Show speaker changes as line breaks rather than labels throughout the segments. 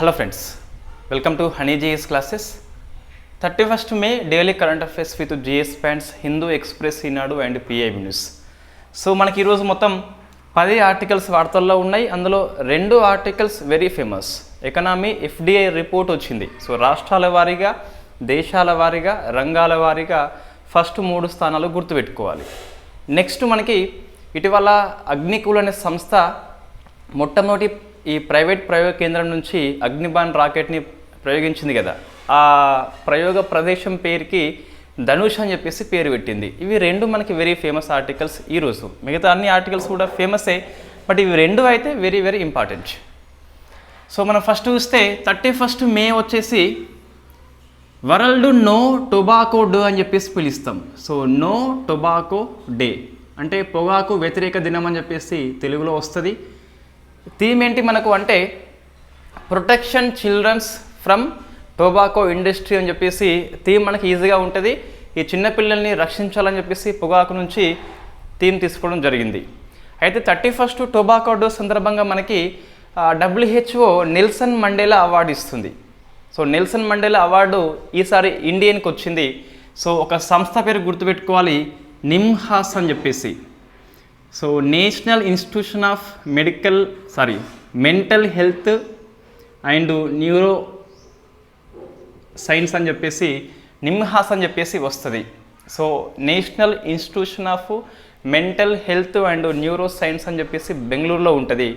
Hello friends welcome to honey GS classes thirty first May daily current affairs with GS pants Hindu express Eenadu and PIB news so మనకి ఈరోజు మొత్తం పది articles వార్తల్లో ఉన్నాయి. అందులో రెండు articles very famous economy FDI report వచ్చింది. So రాష్ట్రాల వారీగా దేశాల వారీగా రంగాల వారీగా ఫస్ట్ మూడు స్థానాలు గుర్తుపెట్టుకోవాలి. నెక్స్ట్ మనకి ఇటీవల అగ్నికూల్ అనే సంస్థ మొట్టమొదటి ఈ ప్రైవేట్ ప్రయోగ కేంద్రం నుంచి అగ్నిబాన్ రాకెట్ని ప్రయోగించింది కదా. ఆ ప్రయోగ ప్రదేశం పేరుకి ధనుష్ అని చెప్పేసి పేరు పెట్టింది. ఇవి రెండు మనకి వెరీ ఫేమస్ ఆర్టికల్స్ ఈరోజు మిగతా అన్ని ఆర్టికల్స్ కూడా ఫేమసే బట్ ఇవి రెండు అయితే వెరీ వెరీ ఇంపార్టెంట్ సో మనం ఫస్ట్ చూస్తే థర్టీ ఫస్ట్ మే వచ్చేసి వరల్డ్ నో టొబాకో డే అని చెప్పేసి పిలుస్తాం. So no tobacco day. అంటే పొగాకు వ్యతిరేక దినం అని చెప్పేసి తెలుగులో వస్తుంది. థీమ్ ఏంటి మనకు అంటే protection childrens from tobacco industry అని చెప్పేసి థీమ్ మనకి ఈజీగా ఉంటుంది. ఈ చిన్నపిల్లల్ని రక్షించాలని చెప్పేసి పొగాకు నుంచి థీమ్ తీసుకోవడం జరిగింది. అయితే థర్టీ ఫస్ట్ టొబాకో డోస్ సందర్భంగా మనకి డబ్ల్యూహెచ్ఓ నెల్సన్ మండేలా అవార్డు ఇస్తుంది. సో నెల్సన్ మండేలా అవార్డు ఈసారి ఇండియన్కి వచ్చింది. సో ఒక సంస్థ పేరు గుర్తుపెట్టుకోవాలి నిమ్హాస్ అని చెప్పేసి. So national institution of medical sorry mental health and neuro science అని చెప్పేసి నిమ్హాస్ అని చెప్పేసి వస్తుంది. So national institution of mental health and neuro science అని చెప్పేసి బెంగళూరులో ఉంటుంది.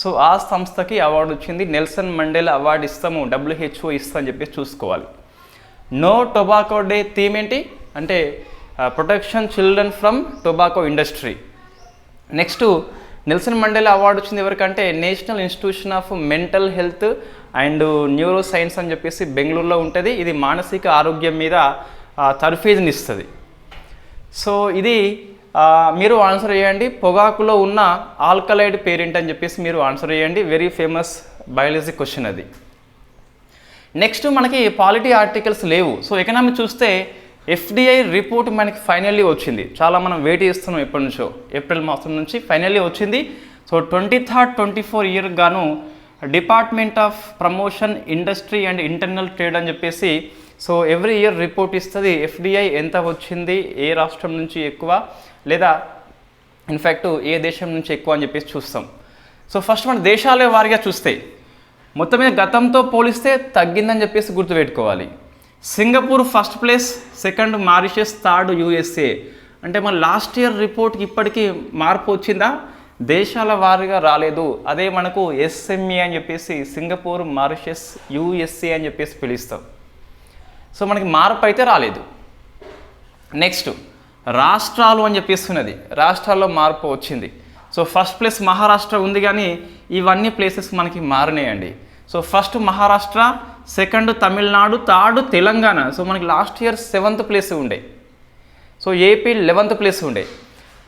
సో ఆ సంస్థకి అవార్డు వచ్చింది. నెల్సన్ మండేలా అవార్డు ఇస్తాము డబ్ల్యూహెచ్ఓ ఇస్తా అని చెప్పేసి చూసుకోవాలి. నో టొబాకో డే థీమ్ ఏంటి? అంటే protection children from tobacco industry next Nelson Mandela award వచ్చింది ఎవరికంటే national institution of mental health and neuro science అని చెప్పేసి బెంగళూరులో ఉంటుంది. ఇది మానసిక ఆరోగ్యం మీద తర్ఫీజ్ని ఇస్తుంది సో ఇది మీరు ఆన్సర్ చేయండి. పొగాకులో ఉన్న ఆల్కలైడ్ పేరెంట్ అని చెప్పేసి మీరు ఆన్సర్ చేయండి. వెరీ ఫేమస్ బయాలజీ క్వశ్చన్ అది. నెక్స్ట్ మనకి పాలిటీ ఆర్టికల్స్ లేవు. సో ఎకనామిక్ చూస్తే ఎఫ్డిఐ రిపోర్ట్ మనకి ఫైనల్లీ వచ్చింది. చాలా మనం వెయిట్ చేస్తున్నాం ఎప్పటి నుంచో. ఏప్రిల్ మాసం నుంచి ఫైనల్లీ వచ్చింది. So twenty third twenty four year గాను department of promotion industry and internal trade అని చెప్పేసి సో ఎవ్రీ ఇయర్ రిపోర్ట్ ఇస్తుంది. ఎఫ్డిఐ ఎంత వచ్చింది ఏ రాష్ట్రం నుంచి ఎక్కువ లేదా ఇన్ఫ్యాక్ట్ ఏ దేశం నుంచి ఎక్కువ అని చెప్పేసి చూస్తాం. సో ఫస్ట్ మన దేశాల వారిగా చూస్తే మొత్తం మీద గతంతో పోలిస్తే తగ్గిందని చెప్పేసి గుర్తుపెట్టుకోవాలి. Singapore first place second Mauritius third USA. అంటే మన లాస్ట్ ఇయర్ రిపోర్ట్కి ఇప్పటికీ మార్పు వచ్చిందా? దేశాల వారీగా రాలేదు. అదే మనకు ఎస్ఎంఈ అని చెప్పేసి సింగపూర్ మారిషస్ యూఎస్ఏ అని చెప్పేసి పిలుస్తాం. సో మనకి మార్పు అయితే రాలేదు. నెక్స్ట్ రాష్ట్రాలు అని చెప్పేస్తున్నది రాష్ట్రాల్లో మార్పు వచ్చింది. సో ఫస్ట్ ప్లేస్ మహారాష్ట్ర ఉంది కానీ ఇవన్నీ ప్లేసెస్ మనకి మారినాయండి. So first Maharashtra second Tamil Nadu third Telangana so మనకి లాస్ట్ ఇయర్ సెవెంత్ ప్లేస్ ఉండే. సో ఏపీ లెవెంత్ ప్లేస్ ఉండే.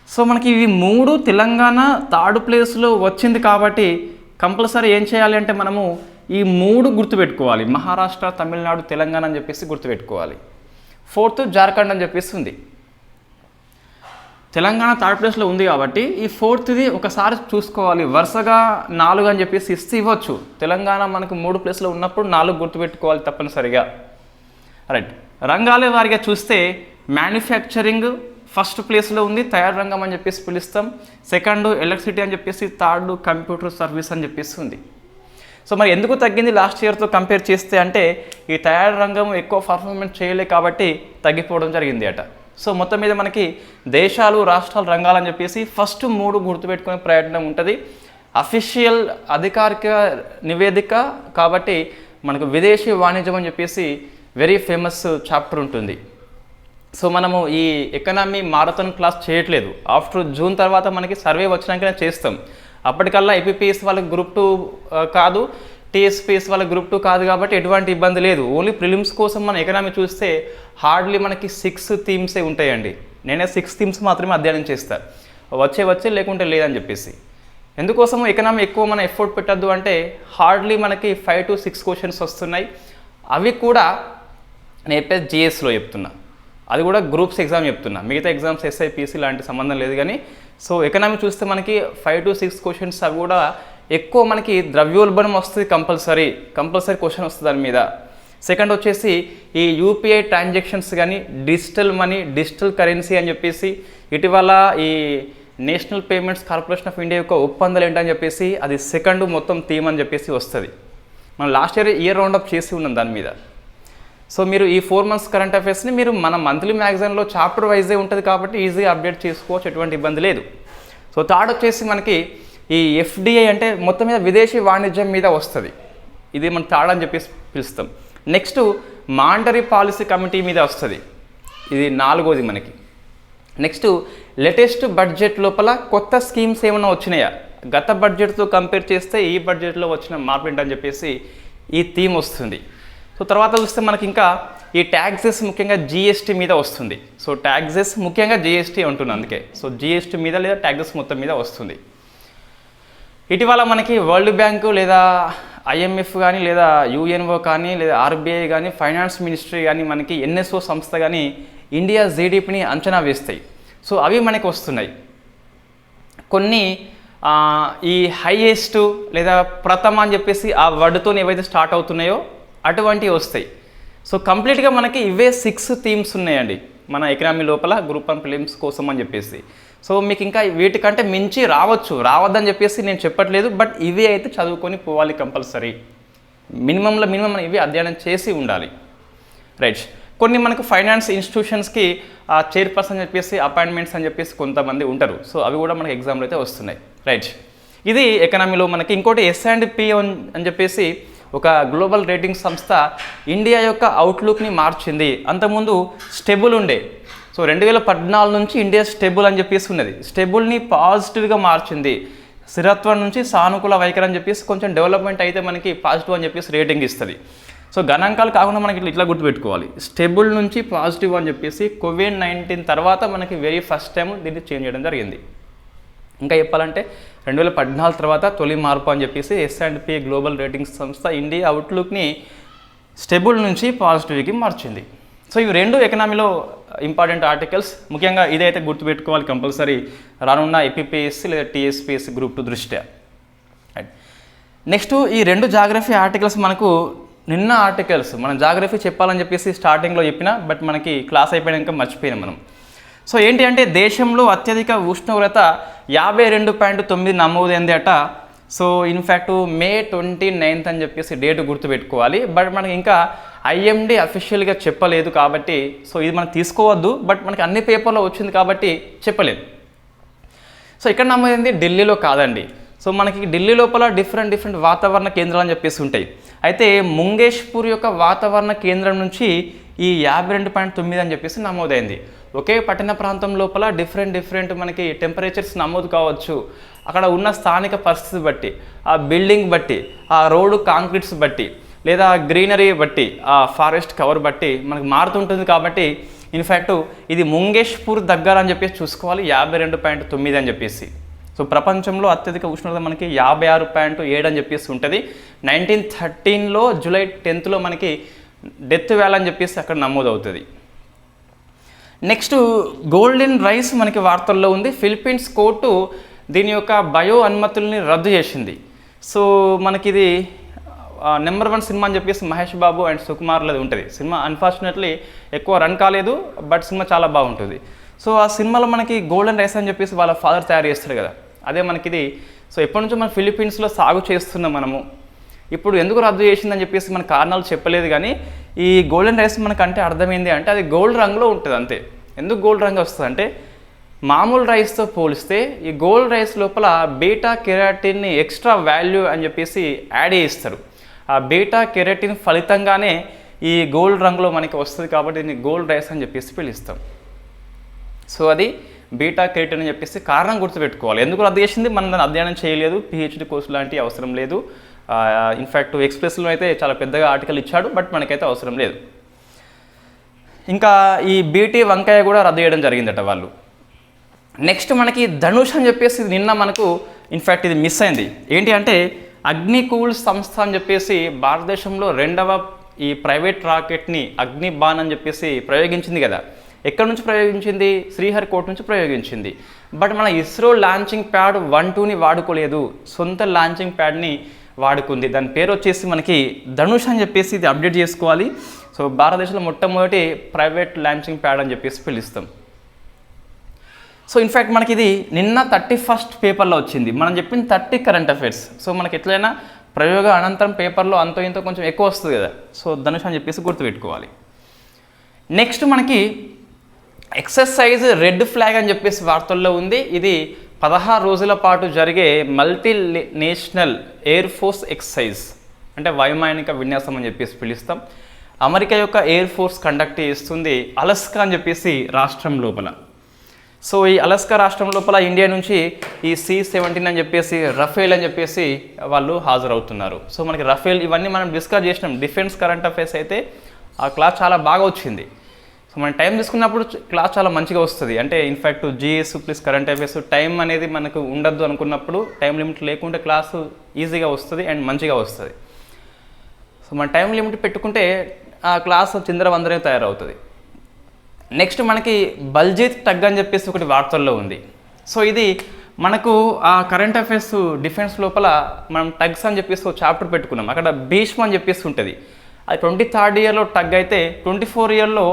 సో మనకి ఇవి మూడు తెలంగాణ థర్డ్ ప్లేస్లో వచ్చింది కాబట్టి కంపల్సరీ ఏం చేయాలి అంటే మనము ఈ మూడు గుర్తుపెట్టుకోవాలి. మహారాష్ట్ర తమిళనాడు తెలంగాణ అని చెప్పేసి గుర్తుపెట్టుకోవాలి. ఫోర్త్ జార్ఖండ్ అని చెప్పేసి ఉంది. తెలంగాణ థర్డ్ ప్లేస్లో ఉంది కాబట్టి ఈ ఫోర్త్ది ఒకసారి చూసుకోవాలి. వరుసగా నాలుగు అని చెప్పేసి ఇస్తే ఇవ్వచ్చు. తెలంగాణ మనకు మూడు ప్లేస్లో ఉన్నప్పుడు నాలుగు గుర్తుపెట్టుకోవాలి తప్పనిసరిగా. రైట్ రంగాల వారిగా చూస్తే మ్యానుఫ్యాక్చరింగ్ ఫస్ట్ ప్లేస్లో ఉంది తయారు రంగం అని చెప్పేసి పిలుస్తాం. సెకండ్ ఎలక్ట్రిసిటీ అని చెప్పేసి థర్డ్ కంప్యూటర్ సర్వీస్ అని చెప్పేసి ఉంది. సో మరి ఎందుకు తగ్గింది లాస్ట్ ఇయర్తో కంపేర్ చేస్తే అంటే ఈ తయారు రంగం ఎక్కువ పర్ఫార్మెన్స్ చేయలే కాబట్టి తగ్గిపోవడం జరిగింది అట. సో మొత్తం మీద మనకి దేశాలు రాష్ట్రాలు రంగాలని చెప్పేసి ఫస్ట్ మూడు గుర్తుపెట్టుకునే ప్రయత్నం ఉంటుంది. అఫీషియల్ అధికారిక నివేదిక కాబట్టి మనకు విదేశీ వాణిజ్యం అని చెప్పేసి వెరీ ఫేమస్ చాప్టర్ ఉంటుంది. సో మనము ఈ ఎకనామీ మారథాన్ క్లాస్ చేయట్లేదు. ఆఫ్టర్ జూన్ తర్వాత మనకి సర్వే వచ్చినాకనే చేస్తాం. అప్పటికల్లా ఏపీపీఎస్ వాళ్ళకి గ్రూప్ టూ uh, కాదు. టీఎస్పీఎస్ వాళ్ళ గ్రూప్ టూ కాదు కాబట్టి ఎటువంటి ఇబ్బంది లేదు. ఓన్లీ ప్రిలిమ్స్ కోసం మనం ఎకనామీ చూస్తే హార్డ్లీ మనకి సిక్స్ థీమ్సే ఉంటాయండి. నేనే సిక్స్ థీమ్స్ మాత్రమే అధ్యయనం చేస్తాను వచ్చే వచ్చే లేకుంటే లేదని చెప్పేసి. ఎందుకోసం ఎకనామీ ఎక్కువ మనం ఎఫర్ట్ పెట్టద్దు అంటే హార్డ్లీ మనకి ఫైవ్ టు సిక్స్ క్వశ్చన్స్ వస్తున్నాయి. అవి కూడా నేను జిఎస్లో చెప్తున్నా. అది కూడా గ్రూప్స్ ఎగ్జామ్ చెప్తున్నా. మిగతా ఎగ్జామ్స్ ఎస్ఐపిసి లాంటి సంబంధం లేదు కానీ సో ఎకనామీ చూస్తే మనకి ఫైవ్ టు సిక్స్ క్వశ్చన్స్ అవి కూడా ఎక్కువ మనకి ద్రవ్యోల్బణం వస్తుంది కంపల్సరీ కంపల్సరీ క్వశ్చన్ వస్తుంది దాని మీద. సెకండ్ వచ్చేసి ఈ యూపీఐ ట్రాన్సాక్షన్స్ కానీ డిజిటల్ మనీ డిజిటల్ కరెన్సీ అని చెప్పేసి ఇటీవల ఈ national payments corporation of India యొక్క ఒప్పందాలు ఏంటని చెప్పేసి అది సెకండ్ మొత్తం థీమ్ అని చెప్పేసి వస్తుంది. మనం last year year round up చేసి ఉన్నాం దాని మీద. సో మీరు ఈ ఫోర్ మంత్స్ కరెంట్ అఫైర్స్ని మీరు మన మంత్లీ మ్యాగజైన్లో చాప్టర్ వైజే ఉంటుంది కాబట్టి ఈజీగా అప్డేట్ చేసుకోవచ్చు ఎటువంటి ఇబ్బంది లేదు. సో థర్డ్ వచ్చేసి మనకి ఈ ఎఫ్డిఐ అంటే మొత్తం మీద విదేశీ వాణిజ్యం మీద వస్తుంది. ఇది మనం థర్డ్ అని చెప్పేసి పిలుస్తాం. నెక్స్ట్ మాండరీ పాలసీ కమిటీ మీద వస్తుంది. ఇది నాలుగోది మనకి. నెక్స్ట్ లేటెస్ట్ బడ్జెట్ లోపల కొత్త స్కీమ్స్ ఏమైనా వచ్చినాయా? గత బడ్జెట్తో కంపేర్ చేస్తే ఈ బడ్జెట్లో వచ్చిన మార్పు ఏంటని చెప్పేసి ఈ థీమ్ వస్తుంది. సో తర్వాత చూస్తే మనకి ఇంకా ఈ ట్యాక్సెస్ ముఖ్యంగా జిఎస్టీ మీద వస్తుంది. సో ట్యాక్సెస్ ముఖ్యంగా జిఎస్టీ ఉంటుంది అందుకే. సో జిఎస్టీ మీద లేదా ట్యాక్సెస్ మొత్తం మీద వస్తుంది. ఇటీవల మనకి వరల్డ్ బ్యాంకు లేదా ఐఎంఎఫ్ కానీ లేదా యుఎన్ఓ కానీ లేదా ఆర్బీఐ కానీ ఫైనాన్స్ మినిస్ట్రీ కానీ మనకి ఎన్ఎస్ఓ సంస్థ కానీ ఇండియా జీడిపిని అంచనా వేస్తాయి. సో అవి మనకి వస్తున్నాయి. కొన్ని ఈ హైయెస్ట్ లేదా ప్రథమ అని చెప్పేసి ఆ వర్డ్తో ఏవైతే స్టార్ట్ అవుతున్నాయో అటువంటివి వస్తాయి. సో కంప్లీట్గా మనకి ఇవే సిక్స్ థీమ్స్ ఉన్నాయండి. మన ఎకనామీ లోపల గ్రూప్ వన్ ఫిలిమ్స్ కోసం అని చెప్పేసి. సో మీకు ఇంకా వీటికంటే మించి రావచ్చు. రావద్దని చెప్పేసి నేను చెప్పట్లేదు బట్ ఇవి అయితే చదువుకొని పోవాలి కంపల్సరీ మినిమంలో మినిమం ఇవి అధ్యయనం చేసి ఉండాలి. రైట్ కొన్ని మనకు ఫైనాన్స్ ఇన్స్టిట్యూషన్స్కి చైర్పర్సన్ అని చెప్పేసి అపాయింట్మెంట్స్ అని చెప్పేసి కొంతమంది ఉంటారు. సో అవి కూడా మనకి ఎగ్జామ్లు అయితే వస్తున్నాయి. రైట్ ఇది ఎకనామీలో మనకి ఇంకోటి ఎస్ అండ్ పి అని చెప్పేసి ఒక గ్లోబల్ రేటింగ్ సంస్థ ఇండియా యొక్క అవుట్లుక్ని మార్చింది. అంతకుముందు స్టెబుల్ ఉండే. సో రెండు వేల పద్నాలుగు నుంచి ఇండియా స్టెబుల్ అని చెప్పేసి ఉన్నది. స్టెబుల్ని పాజిటివ్గా మార్చింది. స్థిరత్వం నుంచి సానుకూల వైఖరి అని చెప్పేసి కొంచెం డెవలప్మెంట్ అయితే మనకి పాజిటివ్ అని చెప్పేసి రేటింగ్ ఇస్తుంది. సో గణాంకాలు కాకుండా మనకి ఇట్లా ఇట్లా గుర్తుపెట్టుకోవాలి. స్టెబుల్ నుంచి పాజిటివ్ అని చెప్పేసి కోవిడ్ నైన్టీన్ తర్వాత మనకి వెరీ ఫస్ట్ టైం దీన్ని చేంజ్ చేయడం జరిగింది. ఇంకా చెప్పాలంటే రెండు వేల పద్నాలుగు తర్వాత తొలి మార్పు అని చెప్పేసి S and P global ratings సంస్థ ఇండియా అవుట్లుక్ని స్టెబుల్ నుంచి పాజిటివ్కి మార్చింది. సో ఇవి రెండు ఎకనామీలో ఇంపార్టెంట్ ఆర్టికల్స్. ముఖ్యంగా ఇదైతే గుర్తుపెట్టుకోవాలి కంపల్సరీ. రానున్న ఎపిపిఎస్సి లేదా టీఎస్పిఎస్సి గ్రూప్ టూ దృష్ట్యా. నెక్స్ట్ ఈ రెండు జాగ్రఫీ ఆర్టికల్స్ మనకు నిన్న ఆర్టికల్స్. మనం జాగ్రఫీ చెప్పాలని చెప్పేసి స్టార్టింగ్లో చెప్పిన బట్ మనకి క్లాస్ అయిపోయాక మర్చిపోయినాం మనం. సో ఏంటి అంటే దేశంలో అత్యధిక ఉష్ణోగ్రత యాభై రెండు పాయింట్ తొమ్మిది నమోదైంది అట so in fact May twenty ninth అని చెప్పేసి డేట్ గుర్తుపెట్టుకోవాలి. బట్ మనకి ఇంకా ఐఎండి అఫీషియల్గా చెప్పలేదు కాబట్టి సో ఇది మనం తీసుకోవద్దు. బట్ మనకి అన్ని పేపర్లో వచ్చింది కాబట్టి చెప్పలేదు. సో ఇక్కడ నమ్మేది ఢిల్లీలో కాదండి. సో మనకి ఢిల్లీ లోపల డిఫరెంట్ డిఫరెంట్ వాతావరణ కేంద్రాలు అని చెప్పేసి ఉంటాయి. అయితే ముంగేష్పూర్ యొక్క వాతావరణ కేంద్రం నుంచి ఈ యాభై రెండు పాయింట్ తొమ్మిది అని చెప్పేసి నమోదైంది. ఒకే పట్టణ ప్రాంతం లోపల డిఫరెంట్ డిఫరెంట్ మనకి టెంపరేచర్స్ నమోదు కావచ్చు. అక్కడ ఉన్న స్థానిక పరిస్థితి బట్టి ఆ బిల్డింగ్ బట్టి ఆ రోడ్డు కాంక్రీట్స్ బట్టి లేదా గ్రీనరీ బట్టి ఆ ఫారెస్ట్ కవర్ బట్టి మనకు మారుతుంటుంది కాబట్టి ఇన్ఫ్యాక్ట్ ఇది ముంగేష్పూర్ దగ్గర అని చెప్పేసి చూసుకోవాలి యాభై రెండు పాయింట్ తొమ్మిది అని చెప్పేసి. సో ప్రపంచంలో అత్యధిక ఉష్ణోగ్రత మనకి యాభై ఆరు పాయింట్ ఏడు అని చెప్పేసి ఉంటుంది. నైన్టీన్ థర్టీన్లో జూలై టెన్త్లో మనకి డెత్ వ్యాల్ అని చెప్పేసి అక్కడ నమోదవుతుంది. నెక్స్ట్ గోల్డెన్ రైస్ మనకి వార్తల్లో ఉంది. ఫిలిప్పీన్స్ కోర్టు దీని యొక్క బయో అనుమతుల్ని రద్దు చేసింది. సో మనకి ఇది నెంబర్ వన్ సినిమా అని చెప్పేసి మహేష్ బాబు అండ్ సుకుమార్లది ఉంటుంది. సినిమా అన్ఫార్చునేట్లీ ఎక్కువ రన్ కాలేదు బట్ సినిమా చాలా బాగుంటుంది. సో ఆ సినిమాలో మనకి గోల్డెన్ రైస్ అని చెప్పేసి వాళ్ళ ఫాదర్ తయారు చేస్తారు కదా. అదే మనకి ఇది సో ఎప్పటి నుంచో మనం ఫిలిప్పీన్స్లో సాగు చేస్తున్నాం మనము. ఇప్పుడు ఎందుకు రద్దు చేసిందని చెప్పేసి మన కారణాలు చెప్పలేదు కానీ ఈ గోల్డెన్ రైస్ మనకు అంటే అర్థమైంది అంటే అది గోల్డ్ రంగులో ఉంటుంది అంతే. ఎందుకు గోల్డ్ రంగు వస్తుంది అంటే మామూలు రైస్తో పోలిస్తే ఈ గోల్డ్ రైస్ లోపల బీటా కెరాటిన్ని ఎక్స్ట్రా వాల్యూ అని చెప్పేసి యాడ్ చేస్తారు ఆ బీటా కెరాటిన్ ఫలితంగానే ఈ గోల్డ్ రంగులో మనకి వస్తుంది కాబట్టి దీన్ని గోల్డ్ రైస్ అని చెప్పేసి పిలుస్తాం. సో అది బీటా కెరటిన్ అని చెప్పేసి కారణం గుర్తుపెట్టుకోవాలి. ఎందుకు రద్దు చేసింది? మనం దాన్ని అధ్యయనం చేయలేదు. పిహెచ్డి కోర్సు లాంటి అవసరం లేదు. ఇన్ఫ్యాక్ట్ ఎక్స్ప్రెస్లో అయితే చాలా పెద్దగా ఆర్టికల్ ఇచ్చాడు బట్ మనకైతే అవసరం లేదు. ఇంకా ఈ బీటీ వంకాయ కూడా రద్దు చేయడం జరిగిందట వాళ్ళు. నెక్స్ట్ మనకి ధనుష్ అని చెప్పేసి ఇది నిన్న మనకు ఇన్ఫ్యాక్ట్ ఇది మిస్ అయింది. ఏంటి అంటే అగ్నికూల్ సంస్థ అని చెప్పేసి భారతదేశంలో రెండవ ఈ ప్రైవేట్ రాకెట్ని అగ్నిబాన్ అని చెప్పేసి ప్రయోగించింది కదా. ఎక్కడి నుంచి ప్రయోగించింది? శ్రీహరికోట నుంచి ప్రయోగించింది. బట్ మన ఇస్రో లాంచింగ్ ప్యాడ్ వన్ టూని వాడుకోలేదు. సొంత లాంచింగ్ ప్యాడ్ని వాడుకుంది. దాని పేరు వచ్చేసి మనకి ధనుష్ అని చెప్పేసి ఇది అప్డేట్ చేసుకోవాలి. సో భారతదేశంలో మొట్టమొదటి ప్రైవేట్ లాంచింగ్ ప్యాడ్ అని చెప్పేసి పిలుస్తాం. సో ఇన్ఫ్యాక్ట్ మనకి ఇది నిన్న థర్టీ ఫస్ట్ పేపర్లో వచ్చింది. మనం చెప్పిన థర్టీ కరెంట్ అఫైర్స్ సో మనకి ఎట్లయినా ప్రయోగ అనంతరం పేపర్లో అంతో ఇంతో కొంచెం ఎక్కువ వస్తుంది కదా. సో ధనుష్ అని చెప్పేసి గుర్తుపెట్టుకోవాలి. నెక్స్ట్ మనకి ఎక్సర్సైజ్ రెడ్ ఫ్లాగ్ అని చెప్పేసి వార్తల్లో ఉంది. ఇది పదహారు రోజుల పాటు జరిగే multi national air force exercise అంటే వైమానిక విన్యాసం అని చెప్పేసి పిలుస్తాం. అమెరికా యొక్క ఎయిర్ ఫోర్స్ కండక్ట్ చేస్తుంది అలస్కా అని చెప్పేసి రాష్ట్రం లోపల. సో ఈ అలస్కా రాష్ట్రం లోపల ఇండియా నుంచి ఈ సి సెవెంటీన్ అని చెప్పేసి రఫేల్ అని చెప్పేసి వాళ్ళు హాజరవుతున్నారు. సో మనకి రఫేల్ ఇవన్నీ మనం డిస్కస్ చేసినాం. డిఫెన్స్ కరెంట్ అఫైర్స్ అయితే ఆ క్లాస్ చాలా బాగా వచ్చింది. సో మనం టైం తీసుకున్నప్పుడు క్లాస్ చాలా మంచిగా వస్తుంది. అంటే in fact GS plus current affairs time అనేది మనకు ఉండద్దు అనుకున్నప్పుడు టైం లిమిట్ లేకుంటే క్లాసు ఈజీగా వస్తుంది అండ్ మంచిగా వస్తుంది. సో మన టైం లిమిట్ పెట్టుకుంటే ఆ క్లాస్ చిందరవందరే తయారవుతుంది. నెక్స్ట్ మనకి బల్జీత్ టగ్ అని చెప్పేసి ఒకటి వార్తల్లో ఉంది. సో ఇది మనకు ఆ కరెంట్ అఫైర్స్ డిఫెన్స్ లోపల మనం టగ్స్ అని చెప్పేసి ఒక చాప్టర్ పెట్టుకున్నాం. అక్కడ భీష్మ అని చెప్పేసి ఉంటుంది. అది ట్వంటీ థర్డ్ ఇయర్లో టగ్ అయితే ట్వంటీ ఫోర్ ఇయర్లో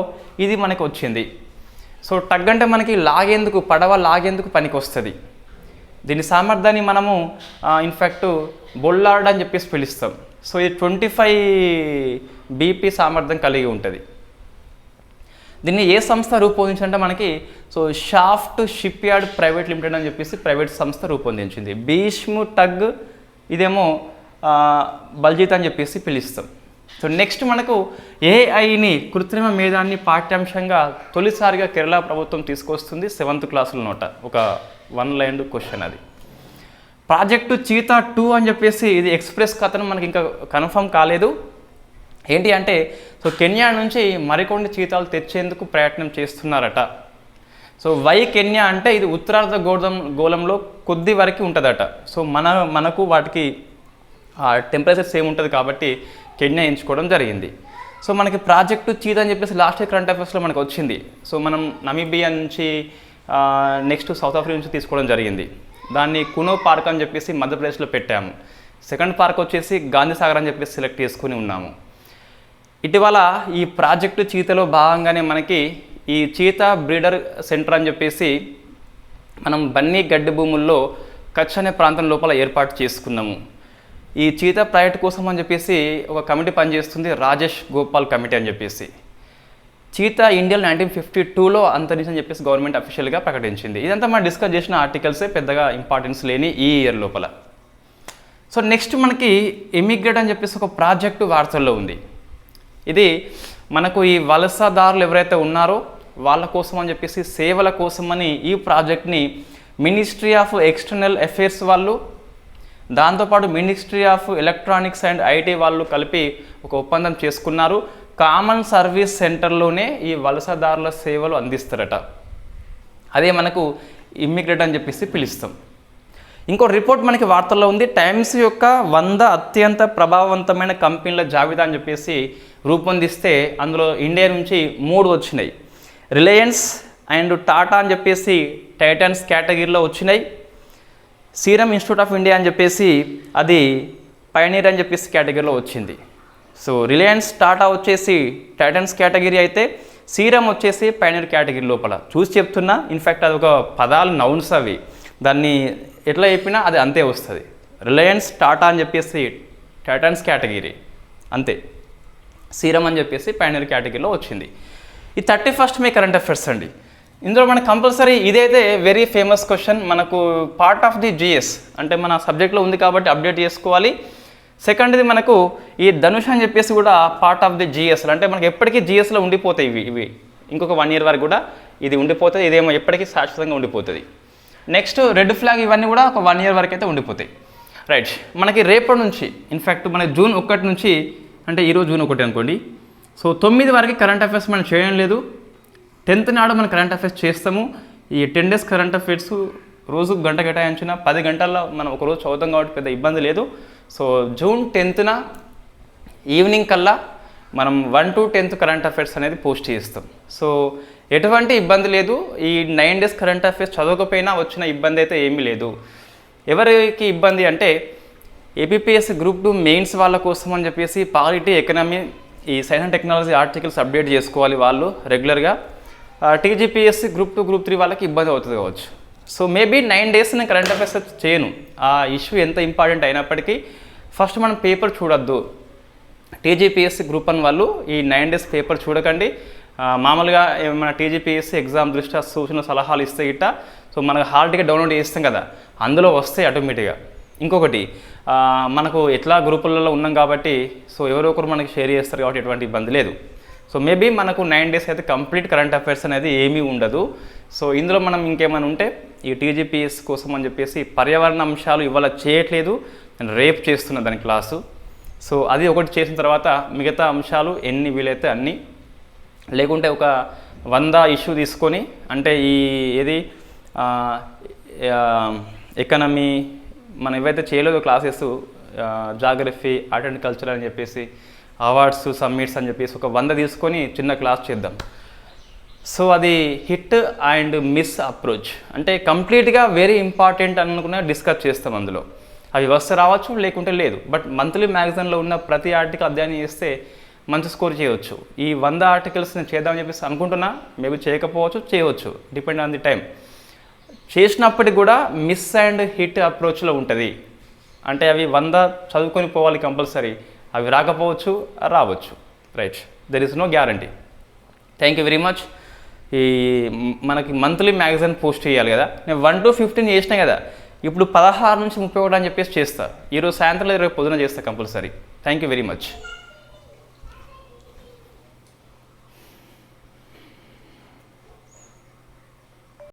ఇది మనకి వచ్చింది. సో టగ్ అంటే మనకి లాగేందుకు పడవ లాగేందుకు పనికి వస్తుంది దీని సామర్థ్యాన్ని మనము ఇన్ఫ్యాక్ట్ బొల్లార్డ్ అని చెప్పేసి పిలుస్తాం. సో ఇది ట్వంటీ ఫైవ్ బీపీ సామర్థ్యం కలిగి ఉంటుంది. దీన్ని ఏ సంస్థ రూపొందించిందంటే మనకి so shaft ship yard private limited అని చెప్పేసి ప్రైవేట్ సంస్థ రూపొందించింది. భీష్ము టగ్ ఇదేమో బల్జీత్ బల్జిత్ అని చెప్పేసి పిలుస్తాం. సో నెక్స్ట్ మనకు ఏఐని కృత్రిమ మేధాన్ని పాఠ్యాంశంగా తొలిసారిగా కేరళ ప్రభుత్వం తీసుకొస్తుంది సెవెంత్ క్లాసుల నోట. ఒక వన్ లైన్ క్వశ్చన్ అది. ప్రాజెక్టు చీతా టూ అని చెప్పేసి ఇది ఎక్స్ప్రెస్ కథను మనకి ఇంకా కన్ఫర్మ్ కాలేదు. ఏంటి అంటే సో కెన్యా నుంచి మరికొన్ని చీతాలు తెచ్చేందుకు ప్రయత్నం చేస్తున్నారట. సో వై కెన్యా అంటే ఇది ఉత్తరార్ధ గోళం గోళంలో కొద్ది వరకు ఉంటుందట. సో మన మనకు వాటికి టెంపరేచర్ సేమ్ ఉంటుంది కాబట్టి కెన్యా ఎంచుకోవడం జరిగింది. సో మనకి ప్రాజెక్టు చీత అని చెప్పేసి లాస్ట్ ఇయర్ కరెంట్ అఫైర్స్లో మనకు వచ్చింది. సో మనం నమీబియా నుంచి నెక్స్ట్ సౌత్ ఆఫ్రికా నుంచి తీసుకోవడం జరిగింది. దాన్ని కునో పార్క్ అని చెప్పేసి మధ్యప్రదేశ్లో పెట్టాము. సెకండ్ పార్క్ వచ్చేసి గాంధీ సాగర్ అని చెప్పేసి సెలెక్ట్ చేసుకుని ఉన్నాము. ఇటీవల ఈ ప్రాజెక్టు చీతలో భాగంగానే మనకి ఈ చీత బ్రీడర్ సెంటర్ అని చెప్పేసి మనం బన్నీ గడ్డి భూముల్లో కచ్ అనే ప్రాంతం లోపల ఏర్పాటు చేసుకున్నాము. ఈ చీత ప్రాజెక్ట్ కోసం అని చెప్పేసి ఒక కమిటీ పనిచేస్తుంది రాజేష్ గోపాల్ కమిటీ అని చెప్పేసి. చీతా ఇండియన్ నైన్టీన్ ఫిఫ్టీ టూలో అంతరించని చెప్పేసి గవర్నమెంట్ అఫీషియల్గా ప్రకటించింది. ఇదంతా మనం డిస్కస్ చేసిన ఆర్టికల్సే పెద్దగా ఇంపార్టెన్స్ లేని ఈ ఇయర్ లోపల. సో నెక్స్ట్ మనకి ఎమిగ్రేట్ అని చెప్పేసి ఒక ప్రాజెక్టు వార్తల్లో ఉంది. ఇది మనకు ఈ వలసదారులు ఎవరైతే ఉన్నారో వాళ్ళ కోసం అని చెప్పేసి సేవల కోసమని ఈ ప్రాజెక్ట్ని మినిస్ట్రీ ఆఫ్ ఎక్స్టర్నల్ అఫైర్స్ వాళ్ళు దాంతోపాటు ministry of electronics and IT వాళ్ళు కలిపి ఒక ఒప్పందం చేసుకున్నారు. కామన్ సర్వీస్ సెంటర్లోనే ఈ వలసదారుల సేవలు అందిస్తారట. అదే మనకు ఇమ్మిగ్రేట్ అని చెప్పేసి పిలుస్తాం. ఇంకో రిపోర్ట్ మనకి వార్తల్లో ఉంది. టైమ్స్ యొక్క వంద అత్యంత ప్రభావవంతమైన కంపెనీల జాబితా అని చెప్పేసి రూపొందిస్తే అందులో ఇండియా నుంచి మూడు వచ్చినాయి. రిలయన్స్ అండ్ టాటా అని చెప్పేసి టైటన్స్ కేటగిరీలో వచ్చినాయి. సీరం ఇన్స్టిట్యూట్ ఆఫ్ ఇండియా అని చెప్పేసి అది పయనీర్ అని చెప్పేసి కేటగిరీలో వచ్చింది. సో రిలయన్స్ టాటా వచ్చేసి టైటన్స్ కేటగిరీ అయితే సీరం వచ్చేసి పైనర్ కేటగిరీ లోపల. చూసి చెప్తున్నా ఇన్ఫ్యాక్ట్ అది ఒక పదాలు నౌన్స్ అవి. దాన్ని ఎట్లా చెప్పినా అది అంతే వస్తుంది. రిలయన్స్ టాటా అని చెప్పేసి టైటన్స్ కేటగిరీ. అంతే. సీరం అని చెప్పేసి పైనర్ కేటగిరీలో వచ్చింది. ఈ thirty first May current affairs అండి. ఇందులో మనకు కంపల్సరీ ఇదైతే వెరీ ఫేమస్ క్వశ్చన్ మనకు పార్ట్ ఆఫ్ ది జిఎస్ అంటే మన సబ్జెక్ట్లో ఉంది కాబట్టి అప్డేట్ చేసుకోవాలి. సెకండ్ది మనకు ఈ ధనుష్ అని చెప్పేసి కూడా పార్ట్ ఆఫ్ ది జిఎస్ అంటే మనకి ఎప్పటికీ జిఎస్లో ఉండిపోతాయి ఇవి ఇవి. ఇంకొక వన్ ఇయర్ వరకు కూడా ఇది ఉండిపోతుంది ఇదేమో ఎప్పటికీ శాశ్వతంగా ఉండిపోతుంది. నెక్స్ట్ రెడ్ ఫ్లాగ్ ఇవన్నీ కూడా ఒక వన్ ఇయర్ వరకు అయితే ఉండిపోతాయి. రైట్ మనకి రేపటి నుంచి ఇన్ఫ్యాక్ట్ మనకి జూన్ ఒకటి నుంచి అంటే ఈరోజు జూన్ ఒకటి అనుకోండి. సో తొమ్మిది వరకు కరెంట్ అఫైర్స్ మనం చేయడం లేదు. టెన్త్ నాడు మనం కరెంట్ అఫైర్స్ చేస్తాము. ఈ టెన్ డేస్ కరెంట్ అఫైర్స్ రోజు గంట కేటాయించిన పది గంటల్లో మనం ఒక రోజు చదువుతాం కాబట్టి పెద్ద ఇబ్బంది లేదు. సో జూన్ టెన్త్న ఈవినింగ్ కల్లా మనం one to tenth current affairs అనేది పోస్ట్ చేస్తాం. సో ఎటువంటి ఇబ్బంది లేదు. ఈ నైన్ డేస్ కరెంట్ అఫైర్స్ చదవకపోయినా వచ్చిన ఇబ్బంది అయితే ఏమీ లేదు. ఎవరికి ఇబ్బంది అంటే ఏపీఎస్సి గ్రూప్ టూ మెయిన్స్ వాళ్ళ కోసం అని చెప్పేసి పాలిటీ ఎకనామీ ఈ science and technology articles update చేసుకోవాలి వాళ్ళు రెగ్యులర్గా TGPSC group two group three వాళ్ళకి ఇబ్బంది అవుతుంది కావచ్చు. సో మేబీ నైన్ డేస్ నేను కరెంట్ అఫైర్స్ చేయను. ఆ ఇష్యూ ఎంత ఇంపార్టెంట్ అయినప్పటికీ ఫస్ట్ మనం పేపర్ చూడొద్దు. టీజీపీఎస్సీ గ్రూప్ అని వాళ్ళు ఈ నైన్ డేస్ పేపర్ చూడకండి. మామూలుగా ఏమైనా టీజీపీఎస్సీ ఎగ్జామ్ దృష్ట్యా సూచన సలహాలు ఇస్తే ఇట్ట సో మనకు హాల్ టికెట్ డౌన్లోడ్ చేస్తాం కదా అందులో వస్తాయి ఆటోమేటిక్గా ఇంకొకటి మనకు ఎట్లా గ్రూపులలో ఉన్నాం కాబట్టి సో ఎవరో ఒకరు మనకి షేర్ చేస్తారు కాబట్టి ఎటువంటి ఇబ్బంది లేదు. సో మేబీ మనకు నైన్ డేస్ అయితే కంప్లీట్ కరెంట్ అఫైర్స్ అనేది ఏమీ ఉండదు. సో ఇందులో మనం ఇంకేమైనా ఉంటే ఈ టీజీపీఎస్ కోసం అని చెప్పేసి పర్యావరణ అంశాలు ఇవాళ చేయట్లేదు నేను రేపు చేస్తున్నా దాని క్లాసు సో అది ఒకటి చేసిన తర్వాత మిగతా అంశాలు ఎన్ని వీలైతే అన్ని లేకుంటే ఒక వంద ఇష్యూ తీసుకొని అంటే ఈ ఏది ఎకనమీ మనం ఏవైతే చేయలేదో classes geography art and culture అని చెప్పేసి అవార్డ్స్ సమ్మిట్స్ అని చెప్పేసి ఒక వంద తీసుకొని చిన్న క్లాస్ చేద్దాం. సో అది హిట్ అండ్ మిస్ అప్రోచ్. అంటే కంప్లీట్గా వెరీ ఇంపార్టెంట్ అనుకున్న డిస్కస్ చేస్తాం అందులో. అవి వస్తే రావచ్చు లేకుంటే లేదు. బట్ మంత్లీ మ్యాగజైన్లో ఉన్న ప్రతి ఆర్టికల్ అధ్యయనం చేస్తే మంచి స్కోర్ చేయవచ్చు ఈ వంద ఆర్టికల్స్ నేను చేద్దామని చెప్పేసి అనుకుంటున్నా మేబీ చేయకపోవచ్చు చేయవచ్చు డిపెండ్ ఆన్ ది టైం చేసినప్పటికి కూడా మిస్ అండ్ హిట్ అప్రోచ్లో ఉంటుంది. అంటే అవి వంద చదువుకొని పోవాలి కంపల్సరీ. అవి రాకపోవచ్చు రావచ్చు. Right there is no guarantee thank you very much ఈ మనకి మంత్లీ మ్యాగజైన్ పోస్ట్ చేయాలి కదా. నేను వన్ టు ఫిఫ్టీన్ చేసినా కదా. ఇప్పుడు పదహారు నుంచి ముప్పై ఒకటి అని చెప్పేసి చేస్తా. ఈరోజు సాయంత్రం లేదా రేపు పొద్దున చేస్తా compulsory thank you very much